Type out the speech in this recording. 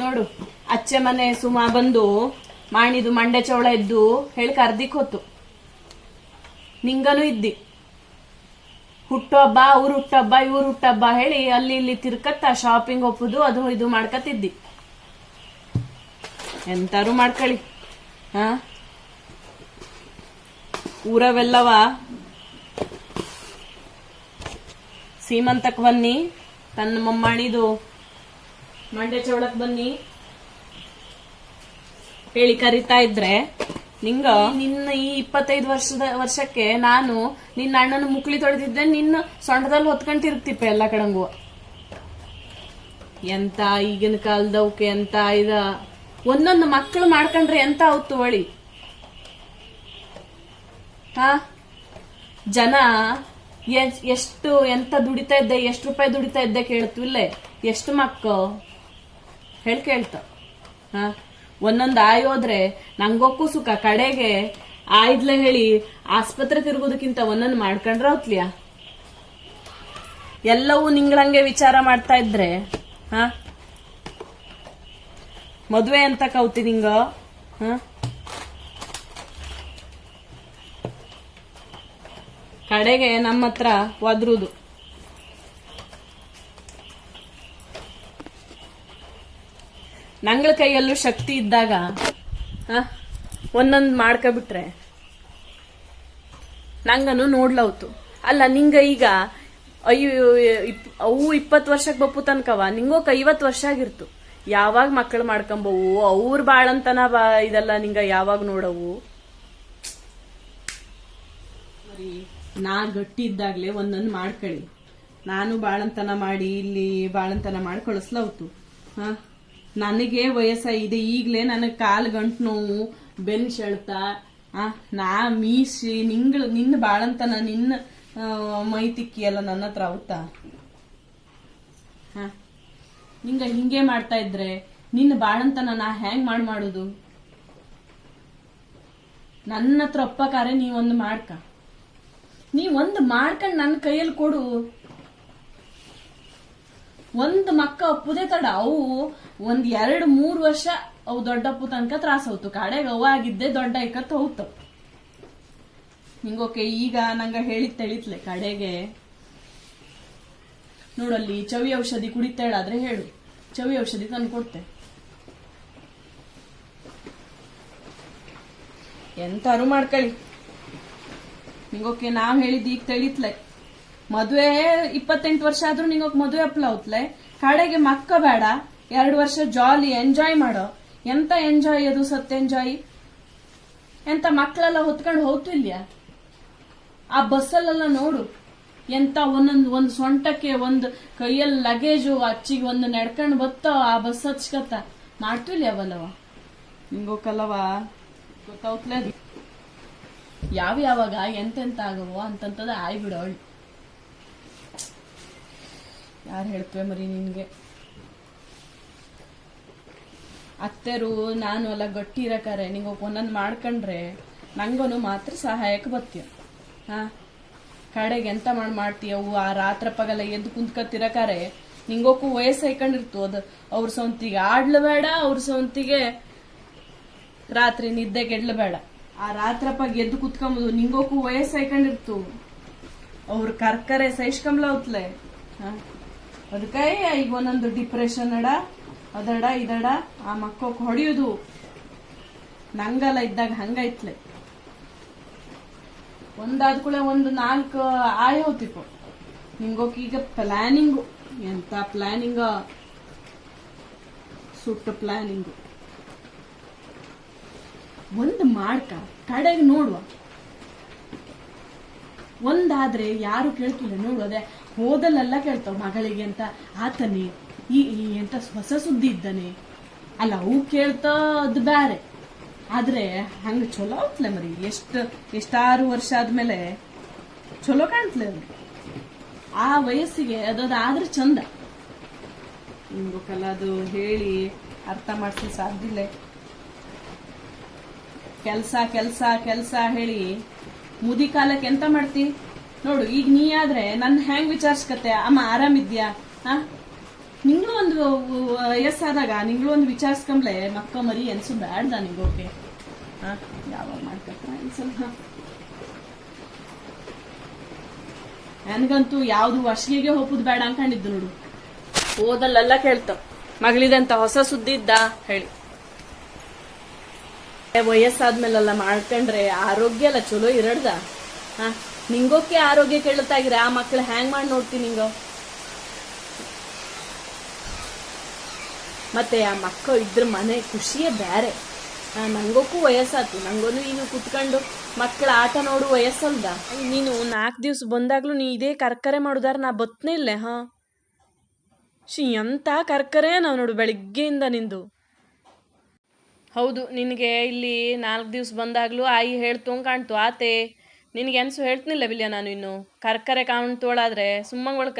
ನೋಡು, ಅಚ್ಚೆ ಮನೆ ಸುಮಾ ಬಂದು ಮಾಡಿದು ಮಂಡೆ ಚೌಳ ಇದ್ದು ಹೇಳಿ ಕರ್ದಿಕ್ ಹೊತ್ತು. ನಿಂಗನು ಇದ್ದಿ. ಹುಟ್ಟುಹಬ್ಬ, ಅವ್ರ ಹುಟ್ಟಬ್ಬ ಇವ್ರ ಹುಟ್ಟಬ್ಬ ಹೇಳಿ ಅಲ್ಲಿ ಇಲ್ಲಿ ತಿರ್ಕತ್ತ ಶಾಪಿಂಗ್ ಒಪ್ಪುದು, ಅದು ಇದು ಮಾಡ್ಕತ್ತಿದ್ದಿ. ಎಂತಾರು ಮಾಡ್ಕೊಳ್ಳಿ ಹಾ? ಊರವೆಲ್ಲವ ಸೀಮಂತಕ್ ಬನ್ನಿ, ತನ್ನ ಮೊಮ್ಮಣಿದು ಮಂಡ್ಯ ಚೌಳಕ್ ಬನ್ನಿ. ಹೇಳಿ ಕರಿತಾ ಇದ್ರೆ, ನಿಂಗ ನಿನ್ನ ಈ ಇಪ್ಪತ್ತೈದು ವರ್ಷದ ವರ್ಷಕ್ಕೆ ನಾನು ನಿನ್ನ ಅಣ್ಣನ ಮುಕ್ಳಿ ತೊಳೆದಿದ್ದೆ, ನಿನ್ನ ಸೊಂಟದಲ್ಲಿ ಹೊತ್ಕೊಂಡ್ ತಿರುಗ್ತಿಪ್ಪ ಎಲ್ಲ ಕಡಂಗು. ಎಂತ ಈಗಿನ ಕಾಲದವಕ್ಕೆ ಎಂತ ಇದ? ಒಂದೊಂದು ಮಕ್ಕಳು ಮಾಡ್ಕೊಂಡ್ರೆ ಎಂತ ಅವತ್ತು ಒಳಿ? ಹಾ? ಜನ ಎಷ್ಟು ಎಂತ ದುಡಿತಾ ಇದ್ದೆ, ಎಷ್ಟು ರೂಪಾಯಿ ದುಡಿತಾ ಇದ್ದೆ ಕೇಳ್ತಿಲ್ಲೇ ಎಷ್ಟು ಮಕ್ಕ ಹೇಳ್ ಕೇಳ್ತ ಹಾ? ಒಂದೊಂದು ಆಯೋದ್ರೆ ನಂಗೊಕ್ಕೂ ಸುಖ. ಕಡೆಗೆ ಆಯ್ದ್ಲೆ ಹೇಳಿ ಆಸ್ಪತ್ರೆ ತಿರುಗೋದಕ್ಕಿಂತ ಒಂದೊಂದು ಮಾಡ್ಕೊಂಡ್ರ ಹೊತ್ಲಿಯ? ಎಲ್ಲವೂ ನಿಂಗಳಂಗೆ ವಿಚಾರ ಮಾಡ್ತಾ ಇದ್ರೆ, ಹಾ? ಮದುವೆ ಅಂತ ಕೌತಿ ನಿಂಗ? ಕಡೆಗೆ ನಮ್ಮ ಹತ್ರ ಒದ್ರುದು. ನಂಗಳ ಕೈಯಲ್ಲೂ ಶಕ್ತಿ ಇದ್ದಾಗ ಒಂದೊಂದು ಮಾಡ್ಕೊಬಿಟ್ರೆ ನಂಗನು ನೋಡ್ಲವ್ತು ಅಲ್ಲ, ನಿಂಗ ಈಗ ಅಯ್ಯೋ ಅವು ಇಪ್ಪತ್ತು ವರ್ಷಕ್ಕೆ ಬಪ್ಪು ತನಕವ ನಿಂಗೋಕ್ ಐವತ್ತು ವರ್ಷ ಆಗಿರ್ತು. ಯಾವಾಗ ಮಕ್ಕಳು ಮಾಡ್ಕೊಂಬವು, ಅವ್ರು ಬಾಳಂತನ ಬಾ, ಇದೆಲ್ಲ ನಿಂಗ ಯಾವಾಗ ನೋಡವು? ನಾ ಗಟ್ಟಿ ಇದ್ದಾಗ್ಲೇ ಒಂದೊಂದು ಮಾಡ್ಕೊಳ್ಳಿ ನಾನು ಬಾಳಂತನ ಮಾಡಿ, ಇಲ್ಲಿ ಬಾಳಂತನ ಮಾಡಿ ಕಳಿಸ್ಲವ್ತು ಹಾ? ನನಗೆ ವಯಸ್ಸಾಗಿದೆ, ಈಗಲೇ ನನಗೆ ಕಾಲು ಗಂಟು ನೋವು ಬೆನ್ ಸೆಳ್ತ ನಾ ಮೀಸಿ ನಿಂಗಳು ನಿನ್ನ ಬಾಳಂತನ ನಿನ್ನ ಮೈ ತಿಕ್ಕಿ ಎಲ್ಲ ನನ್ನ ಹತ್ರ ಅವತ್ತಾ ಹಾ ನಿಂಗ ಹಿಂಗೆ ಮಾಡ್ತಾ ಇದ್ರೆ ನಿನ್ನ ಬಾಳಂತನ ನಾ ಹ್ಯಾಂಗ್ ಮಾಡ್ ಮಾಡುದು? ನನ್ನ ಹತ್ರ ಒಪ್ಪಕಾರೆ ನೀವೊಂದು ಮಾಡ್ಕ. ನೀ ಒಂದು ಮಾಡ್ಕೊಂಡ್ ನನ್ನ ಕೈಯಲ್ಲಿ ಕೊಡು. ಒಂದ್ ಮಕ್ಕ ಅಪ್ಪುದೇ ತಡ. ಅವು ಒಂದ್ ಎರಡ್, ಮೂರ್ ವರ್ಷ ಅವು ದೊಡ್ಡಪ್ಪು ತನಕ ತ್ರಾಸ ಹೋಯ್ತು. ಕಾಡೆಗೆ ಅವ ಆಗಿದ್ದೆ ದೊಡ್ಡ ಐಕತ್ ಹೋಗ್ತು ಹಿಂಗೋಕೆ ಈಗ ನಂಗ ಹೇಳಿದ್ ತಿಳಿತ್ಲೆ ಕಡೆಗೆ. ನೋಡಲ್ಲಿ ಚವಿ ಔಷಧಿ ಕುಡಿತೇಳಾದ್ರೆ ಹೇಳು. ಚವಿ ಔಷಧಿ ತಂದು ಕೊಡ್ತೆ. ಎಂತಾರು ಮಾಡ್ಕೊಳ್ಳಿ ನಿಂಗೋಕೆ ನಾವ್ ಹೇಳಿದ್ ಈಗ ತಿಳಿತ್ಲೆ. ಮದ್ವೆ ಇಪ್ಪತ್ತೆಂಟು ವರ್ಷ ಆದ್ರೂ ಮದುವೆ ಅಪ್ಲ ಅಪ್ಲೌತ್ಲೆ ಕಡೆಗೆ ಮಕ್ಕ ಬೇಡ. ಎರಡು ವರ್ಷ ಜಾಲಿ ಎಂಜಾಯ್ ಮಾಡೋ. ಎಂತ ಎಂಜಾಯ್ ಅದು ಸತ್ ಎಂಜಾಯ್ ಎಂತ ಮಕ್ಕಳೆಲ್ಲ ಹೊತ್ಕೊಂಡು ಹೋಗ್ತು ಆ ಬಸ್ಸಲ್ಲೆಲ್ಲ ನೋಡು. ಎಂತ ಒಂದೊಂದು, ಒಂದು ಸೊಂಟಕ್ಕೆ ಒಂದು ಕೈಯಲ್ಲಿ ಲಗೇಜು ಅಚ್ಚಿಗೆ ಒಂದು ನಡ್ಕೊಂಡು ಬತ್ತೋ ಆ ಬಸ್ ಹಚ್ಕತ್ತ. ಮಾಡ್ತಿಲ್ಲ ಅವಲ್ಲವ ನಿಂಗೋಕಲ್ಲವ? ಅದು. ಯಾವ ಯಾವಾಗ ಎಂತೆಂತ ಆಗವೋ ಅಂತಂತದ ಆಯ್ಬಿಡೋಳು. ಯಾರು ಹೇಳ್ತೇವೆ ಮರಿ ನಿನ್ಗೆ? ಅತ್ತೆರು, ನಾನು ಎಲ್ಲ ಗಟ್ಟಿ ಇರಕಾರೆ ನೀವು ಒಂದೊಂದು ಮಾಡ್ಕೊಂಡ್ರೆ ನಂಗೂನು ಮಾತ್ರ ಸಹಾಯಕ್ಕೆ ಬರ್ತೀಯ. ಹಾ? ಕಡೆಗೆ ಎಂತ ಮಾಡಿ ಮಾಡ್ತೀಯವು ಆ ರಾತ್ರ ಪಗಲ ಎದ್ದು ಕುಂತ್ಕತ್ತಿರಕಾರೆ ನಿಂಗೋಕು ವಯಸ್ಸು ಐಕೊಂಡಿರ್ತು. ಅದು ಅವ್ರ ಸೊಂತಿಗೆ ಆಡ್ಲು ಬೇಡ ಅವ್ರ ಸೊಂತಿಗೆ ರಾತ್ರಿ ನಿದ್ದೆ ಬೇಡ ಆ ರಾತ್ರಪ್ಪಾಗ ಎದ್ದು ಕುತ್ಕೊಂಬುದು ನಿಂಗೋಕು ವಯಸ್ಸು ಐಕೊಂಡಿರ್ತು. ಅವ್ರ ಕರ್ಕರೆ ಸಹಿಸ್ಕೊಂಬ್ಲ ಹೊತ್ಲೆ. ಅದಕ್ಕೆ ಈಗ ಒಂದೊಂದು ಡಿಪ್ರೆಷನ್ ಅಡ, ಅದಡ, ಇದಡ, ಆ ಮಕ್ಕೋಕ್ ಹೊಡಿಯೋದು. ನಂಗಲ್ಲ ಇದ್ದಾಗ ಹಂಗೈತ್ಲೆ. ಒಂದಾದ ಕೂಡ ಒಂದು ನಾಲ್ಕು ಆಯ ಹೋತಿಪ್ಪ ಈಗ ಪ್ಲಾನಿಂಗು ಎಂತ ಪ್ಲಾನಿಂಗ್ ಸುಟ್ಟ ಪ್ಲಾನಿಂಗು ಒಂದು ಮಾಡ್ಕ, ಕಡೆಗೆ ನೋಡುವ. ಒಂದಾದ್ರೆ ಯಾರು ಕೇಳ್ತಿಲ್ಲ ನೋಡು, ಅದೇ ಹೋದಲ್ಲೆಲ್ಲ ಕೇಳ್ತಾವ, ಮಗಳಿಗೆ ಅಂತ, ಆತನೇ, ಈ ಎಂತ ಹೊಸ ಸುದ್ದಿ ಇದ್ದಾನೆ. ಅಲ್ಲ, ಅವು ಕೇಳ್ತಾ ಅದು ಬ್ಯಾರೆ. ಆದ್ರೆ, ಹಂಗ ಚಲೋ ಆಗ್ತಲೆ ಮರಿ, ಎಷ್ಟು, ಎಷ್ಟಾರು ವರ್ಷ ಆದ್ಮೇಲೆ ಚಲೋ ಕಾಣ್ತಲೆ ಆ ವಯಸ್ಸಿಗೆ ಅದಾದ್ರೆ ಚಂದ. ಹಿಂಗಲ್ಲ ಅದು ಹೇಳಿ ಅರ್ಥ ಮಾಡ್ಸಿ ಸಾಧ್ಯ ಕೆಲಸ ಕೆಲ್ಸ ಕೆಲ್ಸ ಕೆಲ್ಸ ಹೇಳಿ ಮುದಿ ಕಾಲಕ್ಕೆ ಎಂತ ಮಾಡ್ತಿ? ನೋಡು, ಈಗ ನೀ ಆದ್ರೆ ನನ್ ಹೆಂಗ್ ವಿಚಾರಿಸ್ಕತ್ತೆ? ಅಮ್ಮ ಆರಾಮಿದ್ಯಾ ಹಾ? ನಿಂಗ್ಳು ಒಂದು ವಯಸ್ಸಾದಾಗ ನಿಂಗ್ಳು ಒಂದು ವಿಚಾರಿಸ್ಕೊಂಬ್ಲೆ ಮಕ್ಕ ಮರಿ ಎನ್ಸು ಬ್ಯಾಡ್ದ ನಿಂಗೋಕೆ ಹಾ? ಯಾವಾಗ ಮಾಡ್ಕತ್ತ? ಎನ್ಸಲ್ಲ ನನ್ಗಂತೂ ಯಾವ್ದು ವರ್ಷಿಗೆ ಹೋಗುದು ಬೇಡ ಅನ್ಕೊಂಡಿದ್ದು ನೋಡು. ಓದಲ್ಲೆಲ್ಲ ಕೇಳ್ತ. ಮಗಳಿದಂತ ಹೊಸ ಸುದ್ದಿ ಇದ್ದ? ಹೇಳಿ. ವಯಸ್ಸಾದ್ಮೇಲೆಲ್ಲ ಮಾಡ್ಕೊಂಡ್ರೆ ಆರೋಗ್ಯ ಎಲ್ಲ ಚಲೋ ಇರಡ್ದ? ಹಾ? ನಿಂಗೋಕೆ ಆರೋಗ್ಯ ಕೇಳುತ್ತಾಗಿರ ಆ ಮಕ್ಳು ಹ್ಯಾಂಗ್ ಮಾಡಿ ನೋಡ್ತೀನಿ ನಿಂಗ. ಮತ್ತೆ ಆ ಮಕ್ಕಳು ಇದ್ರ ಮನೆ ಖುಷಿಯೇ ಬೇರೆ ನಂಗೋಕು ವಯಸ್ಸಾತು ನಂಗೋನು ಈಗ ಕುತ್ಕೊಂಡು ಮಕ್ಕಳ ಆಟ ನೋಡು ವಯಸ್ಸಲ್ದ? ನೀನು ನಾಲ್ಕು ದಿವ್ಸ ಬಂದಾಗ್ಲೂ ನೀ ಇದೇ ಕರ್ಕರೆ ಮಾಡುದಾರ ನಾ ಬತ್ತನೇ ಇಲ್ಲೇ, ಹಾ? ಶಿ ಎಂತ ಕರ್ಕರೆ ನಾವು ನೋಡು ಬೆಳಿಗ್ಗೆಯಿಂದ ನಿಂದು. ಹೌದು, ನಿನಗೆ ಇಲ್ಲಿ ನಾಲ್ಕು ದಿವ್ಸ ಬಂದಾಗ್ಲೂ ಆಯಿ ಹೇಳ್ತು ಕಾಣ್ತು. ಆತೆ ನಿನಗೆ ಅನ್ಸು ಹೇಳ್ತಿನಿಲ್ಲ ಬಿಲ್ಯ ನಾನು ಇನ್ನು ಕರ್ಕರೆ ಕಾಣ್ತೋಳಾದ್ರೆ ಸುಮ್ಮಂಗೊಳ್ಕ